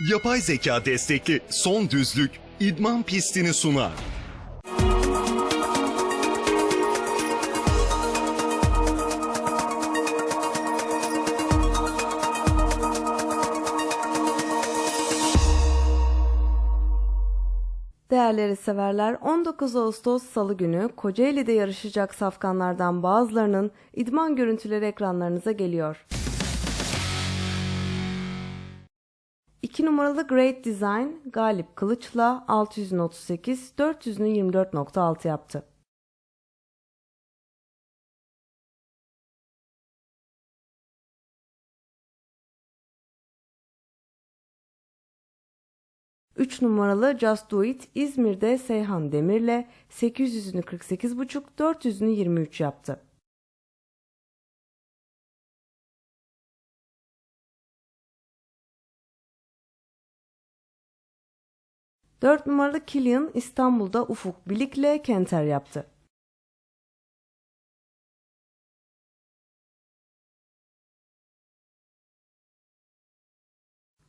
Yapay zeka destekli son düzlük idman pistini sunar. Değerleri severler 19 Ağustos Salı günü Kocaeli'de yarışacak safkanlardan bazılarının idman görüntüleri ekranlarınıza geliyor. 2 numaralı Great Design Galip Kılıç'la 638 400'ünü 24.6 yaptı. Üç numaralı Just Do It İzmir'de Seyhan Demir'le 800'ünü 48.5 400'ünü 23 yaptı. 4 numaralı Killian İstanbul'da Ufuk Bilik'le Kenter yaptı.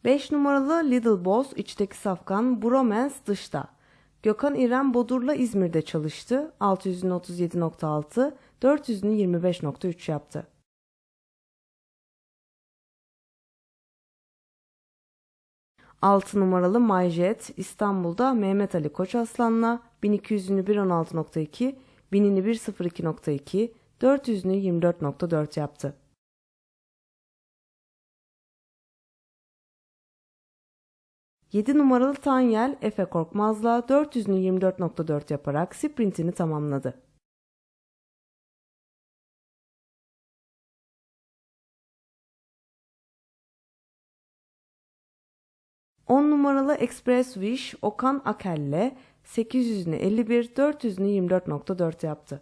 Beş numaralı Little Boss içteki safkan Bromance dışta. Gökhan İrem Bodur'la İzmir'de çalıştı. 637.6, 400'ünü 25.3 yaptı. 6 numaralı Myjet İstanbul'da Mehmet Ali Koç Aslan'la 1200'ünü 1.16.2, 1000'ini 1.02.2, 400'ünü 24.4 yaptı. Yedi numaralı Tanyel Efe Korkmaz'la 400'ünü 24.4 yaparak sprintini tamamladı. 10 numaralı Express Wish Okan Akelle 800'ünü 51, 400'ünü 24.4 yaptı.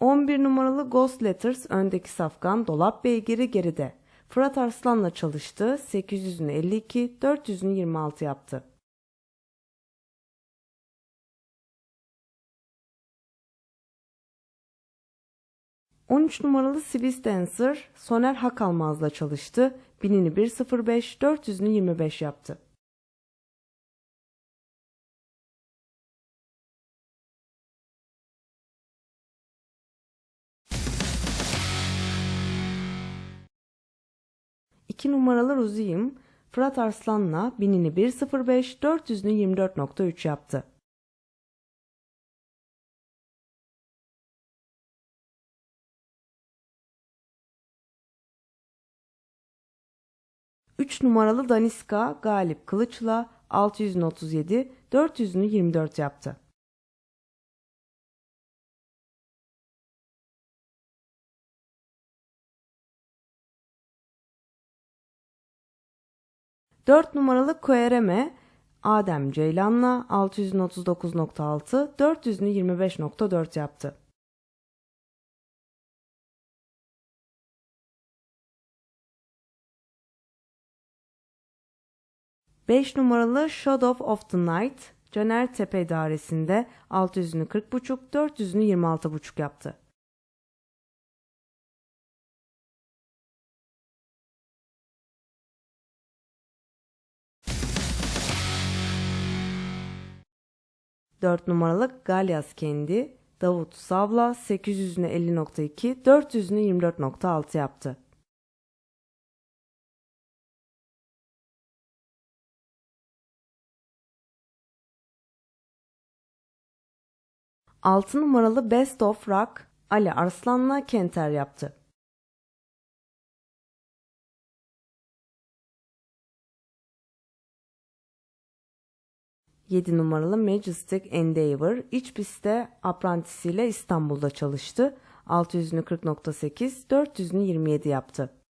...11 numaralı Ghost Letters öndeki safkan Dolap Beygiri geride. Fırat Arslan'la çalıştı. 800'ünü 52, 400'ünü 26 yaptı. 13 numaralı Swiss Dancer Soner Hakalmaz'la çalıştı. 1000'ini 1.05, 400'ünü 25 yaptı. İki numaralı Ruziyim Fırat Arslan'la 1000'ini 1.05, 400'ünü 24.3 yaptı. 3 numaralı Daniska Galip Kılıç'la 637, 400'ünü 24 yaptı. Dört numaralı Koereme Adem Ceylan'la 639.6, 400'ünü 25.4 yaptı. 5 numaralı Shadow of the Night Caner Tepe idaresinde 600'ünü 40.5, 400'ünü 26.5 yaptı. Dört numaralı Galyas kendi Davut Savla 800'üne 50.2, 400'ünü 24.6 yaptı. 6 numaralı Best of Rock Ali Arslan'la Kenter yaptı. Yedi numaralı Majestic Endeavour iç pistte aprantisiyle İstanbul'da çalıştı. 600'ünü 40.8, 400'ünü 27 yaptı.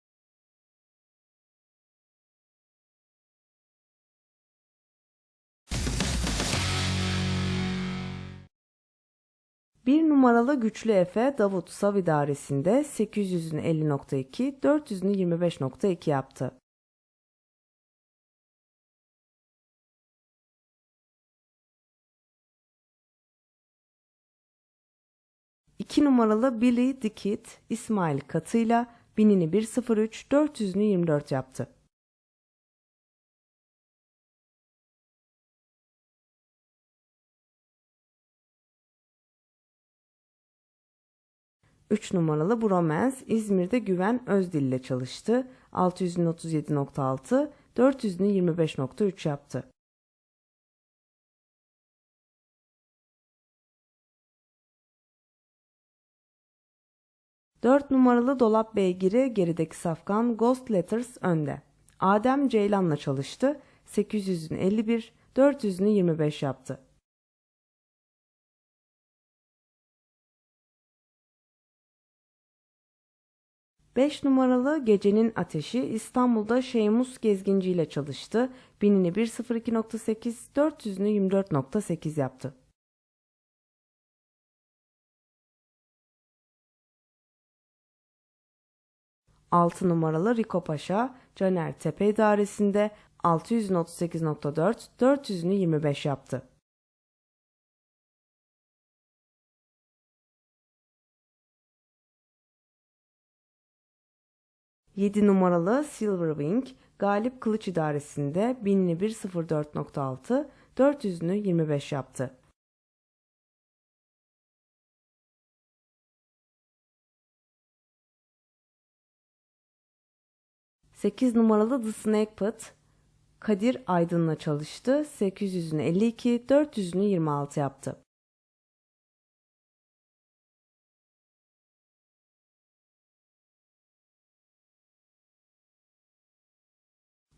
1 numaralı güçlü Efe Davut Sav idaresinde 800'ünü 50.2, 400'ünü 25.2 yaptı. 2 numaralı Billy Kid İsmail Katı'yla 1000'ini 1.03, 400'ünü 24 yaptı. Üç numaralı Bromance İzmir'de Güven Özdil ile çalıştı. 637.6, 400'ünü 25.3 yaptı. 4 numaralı dolap beygiri gerideki safkan Ghost Letters önde. Adem Ceylan'la çalıştı. 800'ün 51, 400'ünü 25 yaptı. Beş numaralı Gecenin Ateşi İstanbul'da Şeymus Gezginci ile çalıştı. 1000'ini 1.02.8, 400'ünü 24.8 yaptı. 6 numaralı Riko Paşa, Caner Tepe idaresinde 638.4, 400'ünü 25 yaptı. Yedi numaralı Silverwing, Galip Kılıç idaresinde 1000'ini 104.6, 400'ünü 25 yaptı. 8 numaralı The Snake Pit Kadir Aydın'la çalıştı. 800'ünü 52, 400'ünü 26 yaptı.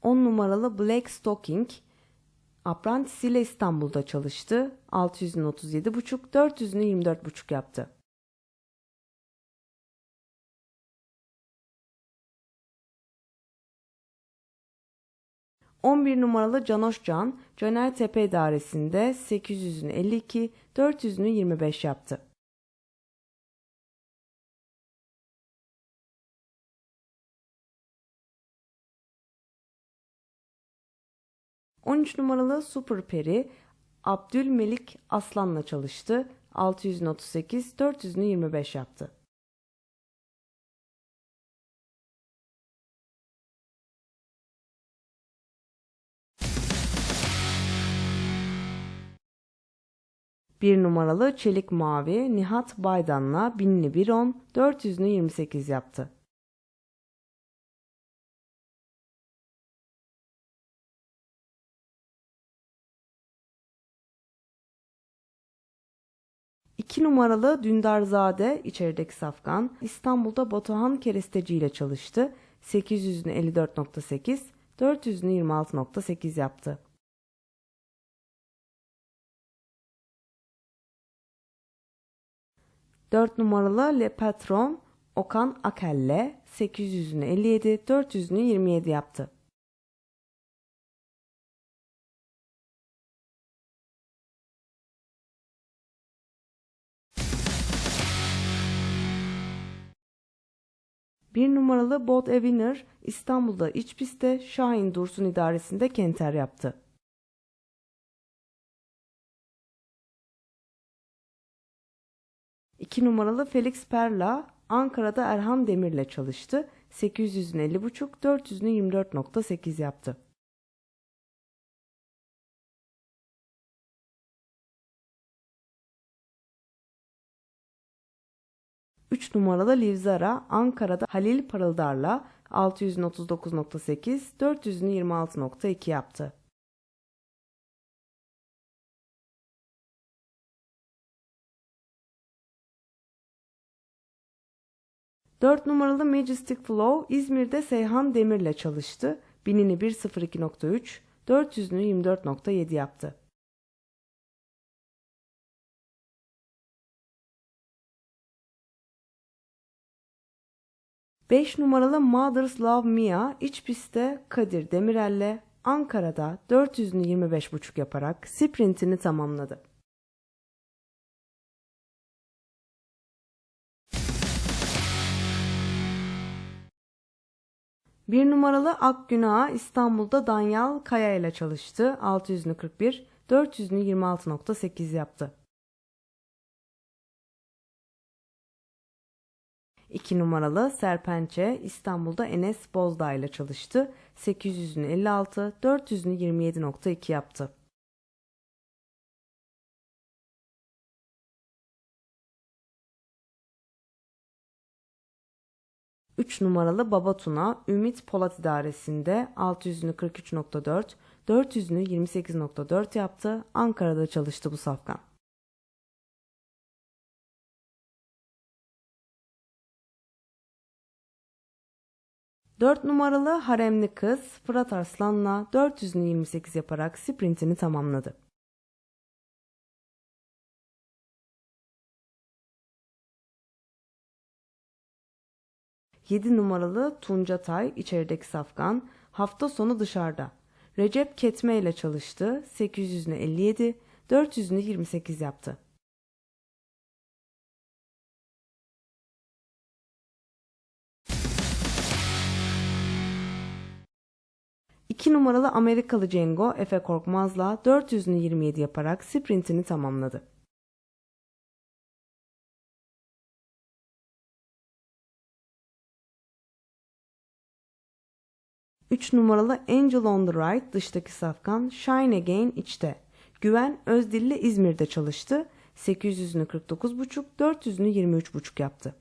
On numaralı Black Stocking Apprentice ile İstanbul'da çalıştı. 637,5, 400'ünü 24,5 yaptı. 11 numaralı Canoş Can, Caner Tepe idaresinde 800'ünü 52, 400'ünü 25 yaptı. ...13 numaralı Super Peri... ...Abdülmelik Aslan'la çalıştı... ...638, 400'ünü 25 yaptı. 1 numaralı Çelik Mavi Nihat Baydan'la 1000'ini 1.10, 400'ünü 28 yaptı. İki numaralı Dündarzade içerideki safkan İstanbul'da Batuhan Keresteci ile çalıştı. 800'ünü 54.8, 400'ünü 26.8 yaptı. 4 numaralı Le Patron Okan Akelle 800'ünü 57, 400'ünü 27 yaptı. Bir numaralı Bolt Eviner İstanbul'da iç pistte Şahin Dursun idaresinde kenter yaptı. 2 numaralı Felix Perla Ankara'da Erhan Demir'le çalıştı. 800'ün 50.5, 400'ünü 24.8 yaptı. Üç numaralı Livzara Ankara'da Halil Parıldar'la 639.8, 400'ünü 26.2 yaptı. 4 numaralı Majestic Flow İzmir'de Seyhan Demir'le çalıştı. Binini 1.02.3, 400'ünü 24.7 yaptı. Beş numaralı Mothers Love Mia iç pistte Kadir Demirel'le Ankara'da 400'ünü 25.5 yaparak sprintini tamamladı. Bir numaralı Akgünah İstanbul'da Danyal Kaya ile çalıştı. 600'ünü 41, 400'ünü 26.8 yaptı. 2 numaralı Serpençe İstanbul'da Enes Bozdağ ile çalıştı. 800'ünü 56, 400'ünü 27.2 yaptı. 3 numaralı Baba Tuna Ümit Polat idaresinde 600'ünü 43.4, 400'ünü 28.4 yaptı. Ankara'da çalıştı bu safkan. Dört numaralı haremli kız Fırat Arslan'la 400'ünü 28 yaparak sprintini tamamladı. 7 numaralı Tunca Tay içerideki safkan hafta sonu dışarıda. Recep Ketme ile çalıştı. 800'ünü 57, 400'ünü 28 yaptı. İki numaralı Amerikalı Cengo Efe Korkmaz'la 400'ünü 27 yaparak sprintini tamamladı. 3 numaralı Angel on the Right dıştaki safkan Shine Again içte. Güven Özdilli İzmir'de çalıştı. 800'ünü 49,5, 400'ünü 23,5 yaptı.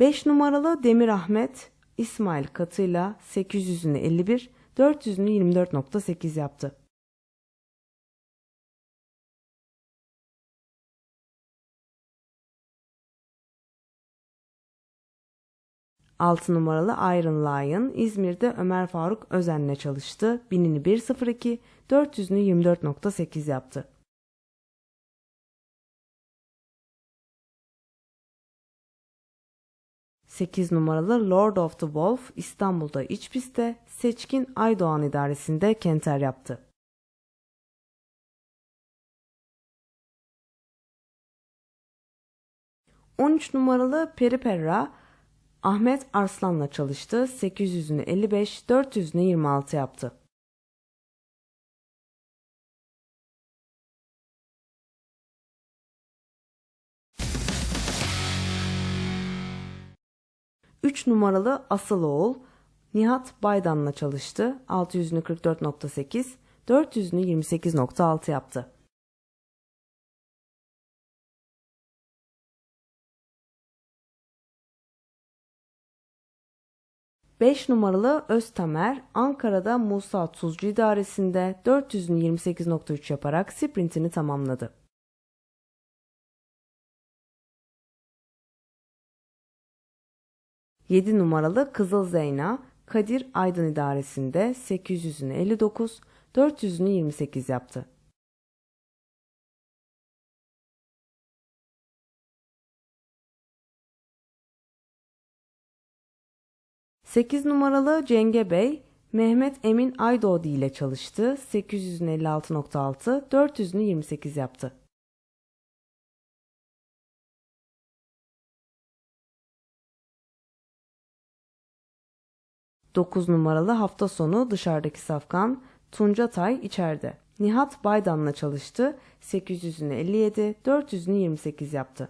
5 numaralı Demir Ahmet İsmail Katı'yla 800'ünü 51, 400'ünü 24.8 yaptı. 6 numaralı Iron Lion İzmir'de Ömer Faruk Özen'le çalıştı. 1000'ini 1.02, 400'ünü 24.8 yaptı. Sekiz numaralı Lord of the Wolf İstanbul'da iç Seçkin Aydoğan idaresinde kenter yaptı. On üç numaralı Peri Perra Ahmet Arslan'la çalıştı. 800'ünü 55, 400'ünü 26 yaptı. Üç numaralı Asıl Oğul Nihat Baydan'la çalıştı. 600'ünü 44.8, 400'ünü 28.6 yaptı. 5 numaralı Öztamer Ankara'da Musa Tuzcu İdaresi'nde 400'ünü 28.3 yaparak sprintini tamamladı. Yedi numaralı Kızıl Zeyna Kadir Aydın İdaresi'nde 800'ünü 59, 400'ünü 28 yaptı. 8 numaralı Cenge Bey, Mehmet Emin Aydoğdu ile çalıştı. 856.6, 400'ünü 28 yaptı. Dokuz numaralı hafta sonu dışarıdaki safkan Tunca Tay içeride. Nihat Baydan'la çalıştı. 800'ünü 57, 400'ünü 28 yaptı.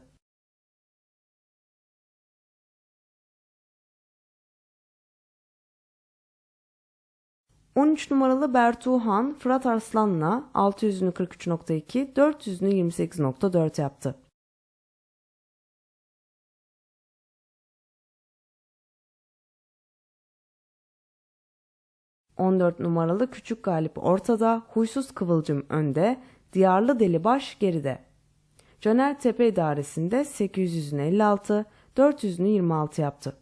13 numaralı Bertuğhan Fırat Arslan'la 600'ünü 43.2, 400'ünü 28.4 yaptı. ...14 numaralı Küçük Galip ortada, Huysuz Kıvılcım önde, Diyarlı Delibaş geride. Caner Tepe idaresinde 800'ünü 56, 400'ünü 26 yaptı.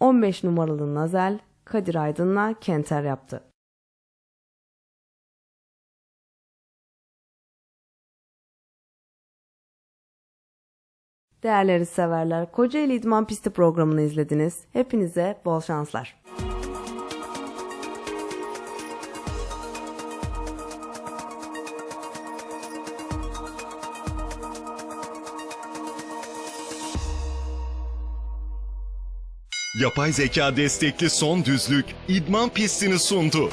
15 numaralı Nazel Kadir Aydın'la Kenter yaptı. Değerleri severler, Kocaeli İdman Pisti programını izlediniz. Hepinize bol şanslar. Yapay zeka destekli son düzlük idman pistini sundu.